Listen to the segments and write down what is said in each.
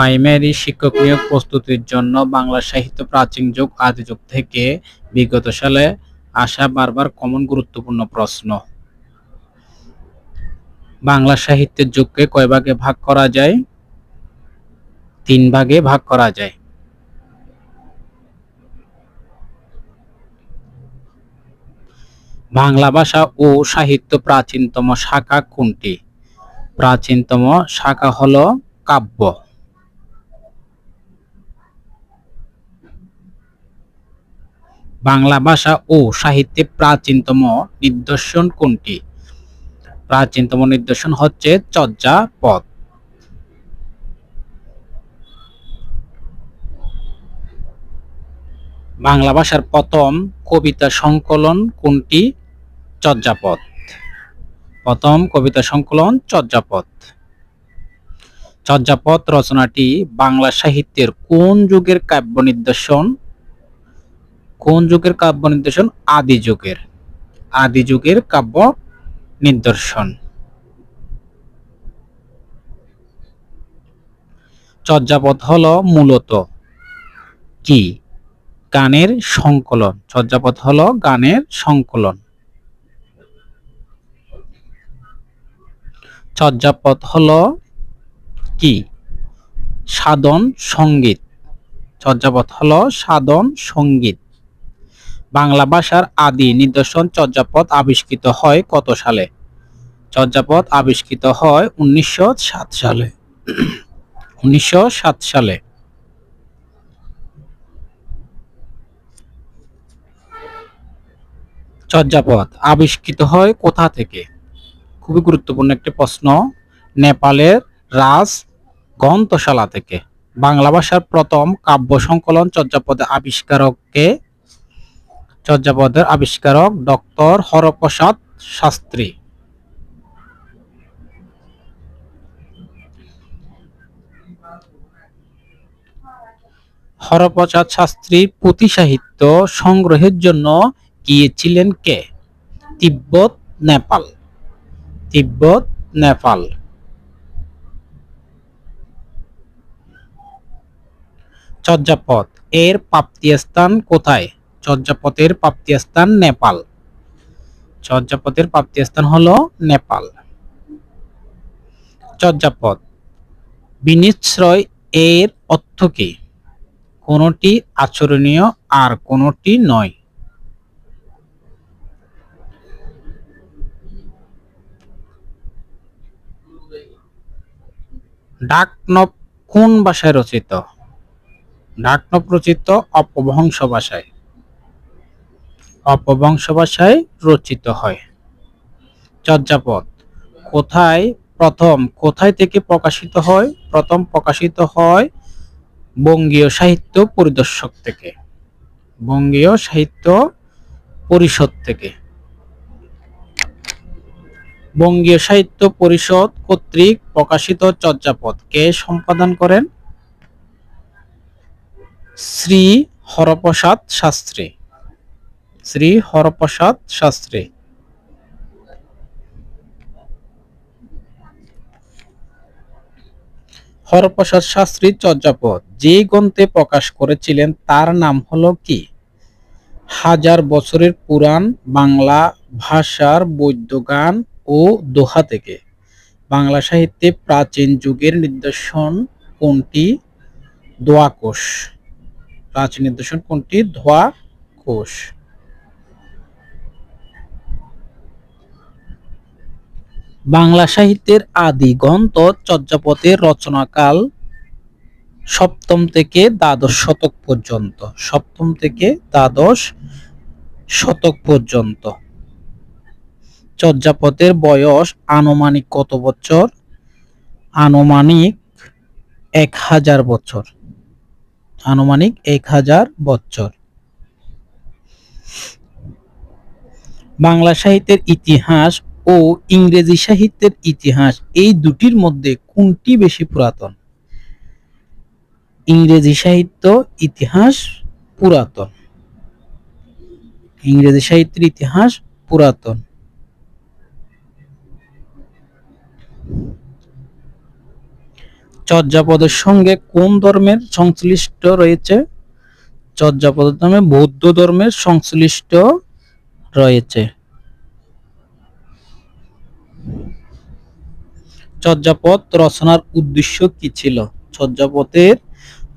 Primary শিক্ষক নিয়োগ প্রস্তুতির জন্য বাংলা সাহিত্য প্রাচীন যুগ, আদি যুগ থেকে বিগত সালে আসা বারবার কমন গুরুত্বপূর্ণ প্রশ্ন। বাংলা সাহিত্যের যুগকে কয় ভাগে ভাগ করা যায়? তিন ভাগে ভাগ করা যায়। বাংলা ভাষা ও সাহিত্য প্রাচীনতম শাখা কোনটি? প্রাচীনতম শাখা হলো কাব্য। বাংলা ভাষা ও সাহিত্যে প্রাচীনতম নিদর্শন কোনটি? প্রাচীনতম নিদর্শন হচ্ছে চর্যা চর্যাপদ বাংলা ভাষার প্রথম কবিতা সংকলন কোনটি? চর্যাপদ প্রথম কবিতা সংকলন চর্যাপদ চর্যাপদ রচনাটি বাংলা সাহিত্যের কোন যুগের কাব্য নিদর্শন? কোন যুগের কাব্য নিদর্শন আদি যুগের। আদি যুগের কাব্য নিদর্শন। চর্যাপদ হল মূলত কি? গানের সংকলন। চর্যাপদ হল গানের সংকলন। চর্যাপদ হল কি? সাধন সংগীত। চর্যাপদ হল সাধন সংগীত। বাংলা ভাষার আদি নিদর্শন চর্যাপদ আবিষ্কৃত হয় কত সালে? চর্যাপদ আবিষ্কৃত হয় উনিশশো সাত সালে। উনিশশো সাত সালে। চর্যাপদ আবিষ্কৃত হয় কোথা থেকে? খুবই গুরুত্বপূর্ণ একটি প্রশ্ন। নেপালের রাজ গ্রন্থশালা থেকে। বাংলা ভাষার প্রথম কাব্য সংকলন চর্যাপদের আবিষ্কারককে চর্যাপদের আবিষ্কারক ডক্টর হরপ্রসাদ শাস্ত্রী। হরপ্রসাদ শাস্ত্রী পুঁথি সাহিত্য সংগ্রহের জন্য গিয়েছিলেন কে? তিব্বত, নেপাল। তিব্বত, নেপাল। চর্যাপদ, এর প্রাপ্তি স্থান কোথায়? চর্যাপদের প্রাপ্তিস্থান নেপাল। চর্যাপদের প্রাপ্তিস্থান হল নেপাল। চর্যাপদ, বিনিশ্রয় এর অর্থ কি? কোনটি আচরণীয় আর কোনটি নয়? ডাকনব কোন ভাষায় রচিত? ডাকনব রচিত অপভ্রংশ ভাষায়। অপভ্রংশ ভাষায় রচিত হয়। চর্যাপদ, কোথায় প্রথম, কোথায় থেকে প্রকাশিত হয়? প্রথম প্রকাশিত হয় বঙ্গীয় সাহিত্য পরিদর্শক থেকে। বঙ্গীয় সাহিত্য পরিষদ থেকে। বঙ্গীয় সাহিত্য পরিষদ কর্তৃক প্রকাশিত চর্যাপদ কে সম্পাদন করেন? শ্রী হরপ্রসাদ শাস্ত্রী। শ্রী হরপ্রসাদ শাস্ত্রী। হরপ্রসাদ শাস্ত্রী চর্যাপদ, যে গ্রন্থে প্রকাশ করেছিলেন তার নাম হলো কি? হাজার বছরের পুরাণ, বাংলা ভাষার বৈদ্য গান ও দোহা থেকে। বাংলা সাহিত্যে প্রাচীন যুগের নিদর্শন কোনটি? দোয়া কোষ। প্রাচীন নিদর্শন কোনটি? ধোয়া কোষ। বাংলা সাহিত্যের আদি গ্রন্থ চর্যাপদের রচনাকাল সপ্তম থেকে দ্বাদশ শতক পর্যন্ত। সপ্তম থেকে দ্বাদশ শতক পর্যন্ত। চর্যাপদের বয়স আনুমানিক কত বছর? আনুমানিক এক হাজার বছর। আনুমানিক এক হাজার বছর। বাংলা সাহিত্যের ইতিহাস ও ইংরেজি সাহিত্যের ইতিহাস এই দুটির মধ্যে কোনটি বেশি পুরাতন? ইংরেজি সাহিত্য ইতিহাস পুরাতন। ইংরেজি সাহিত্যের ইতিহাস পুরাতন। চর্যাপদের সঙ্গে কোন ধর্মের সংশ্লিষ্ট রয়েছে? চর্যাপদের নামে বৌদ্ধ ধর্মের সংশ্লিষ্ট রয়েছে। চর্যাপদ রচনার উদ্দেশ্য কি ছিল? চর্যাপদের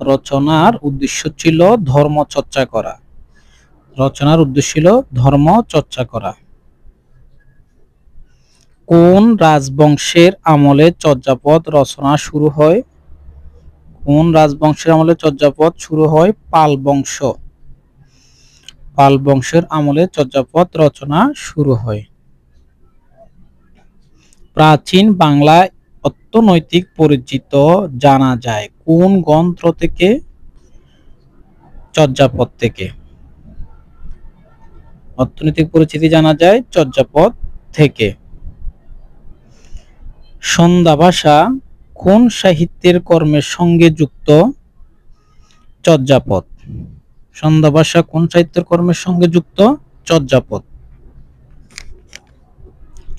রচনার উদ্দেশ্য ছিল ধর্ম চর্চা করা। রচনার উদ্দেশ্য ছিল ধর্ম চর্চা করা। কোন রাজবংশের আমলে চর্যাপদ রচনা শুরু হয়? কোন রাজবংশের আমলে চর্যাপদ শুরু হয়? পাল বংশ। পাল বংশের আমলে চর্যাপদ রচনা শুরু হয়। প্রাচীন বাংলায় অর্থনৈতিক পরিচিত জানা যায় কোন গ্রন্থ থেকে, চর্যাপদ থেকে। অর্থনৈতিক পরিচিতি জানা যায় চর্যাপদ থেকে। সন্ধ্যা ভাষা কোন সাহিত্যের কর্মের সঙ্গে যুক্ত? চর্যাপদ। সন্ধ্যা ভাষা কোন সাহিত্যের কর্মের সঙ্গে যুক্ত? চর্যাপদ।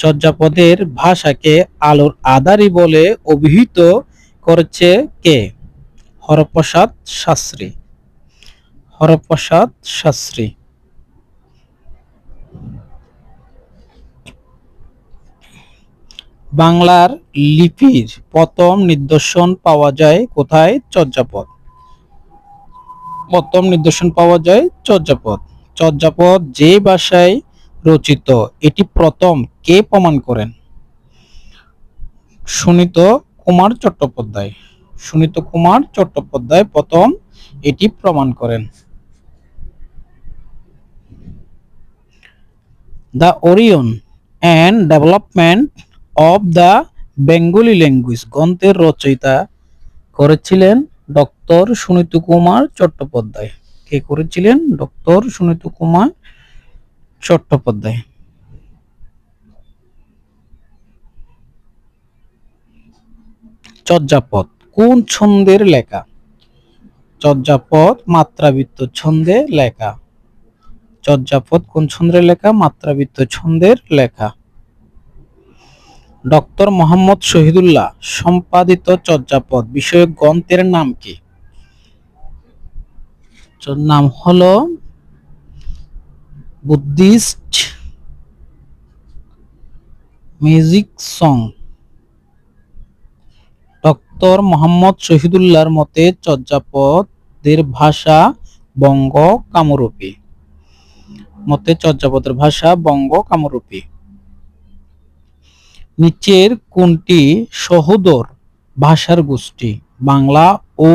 চর্যাপদের ভাষাকে আলোর আদারি বলে অভিহিত করেছে কে? হরপ্রসাদ শাস্ত্রী। হরপ্রসাদ শাস্ত্রী। বাংলার লিপির প্রথম নিদর্শন পাওয়া যায় কোথায়? চর্যাপদ। প্রথম নিদর্শন পাওয়া যায় চর্যাপদ। চর্যাপদ যে ভাষায় রচিত, এটি প্রথম কে প্রমাণ করেন? সুনীত কুমার চট্টোপাধ্যায়। সুনীত কুমার চট্টোপাধ্যায় প্রথম এটি প্রমাণ করেন। The origin and development of the Bengali language গ্রন্থের রচয়িতা করেছিলেন ডক্টর সুনীত কুমার চট্টোপাধ্যায়। কে করেছিলেন? ডক্টর সুনীত কুমার চট্টোপাধ্যায়। চর্যাপদ, কোন ছন্দের লেখা? চর্যাপদ, মাত্রাবৃত্ত ছন্দে লেখা। চর্যাপদ, কোন ছন্দের লেখা? মাত্রাবৃত্ত ছন্দের লেখা। ডক্টর মোহাম্মদ শহীদুল্লাহ, সম্পাদিত চর্যাপদ, বিষয়ক গ্রন্থের নাম কি? নাম হলো Buddhist music song doctor Muhammad শহীদুল্লাহর মতে চর্যাপদের ভাষা বঙ্গ কামরূপী মতে চর্যাপদের ভাষা বঙ্গ কামরূপী নিচের কোনটি সহোদর ভাষার গোষ্ঠী? বাংলা ও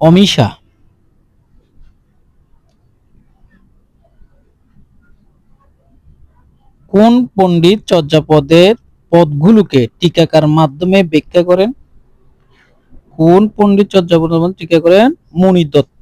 অমিশা। কোন পণ্ডিত চর্যাপদের পদগুলোকে টিকাকার মাধ্যমে ব্যাখ্যা করেন? কোন পণ্ডিত চর্যাপদের টিকা করেন? মণি দত্ত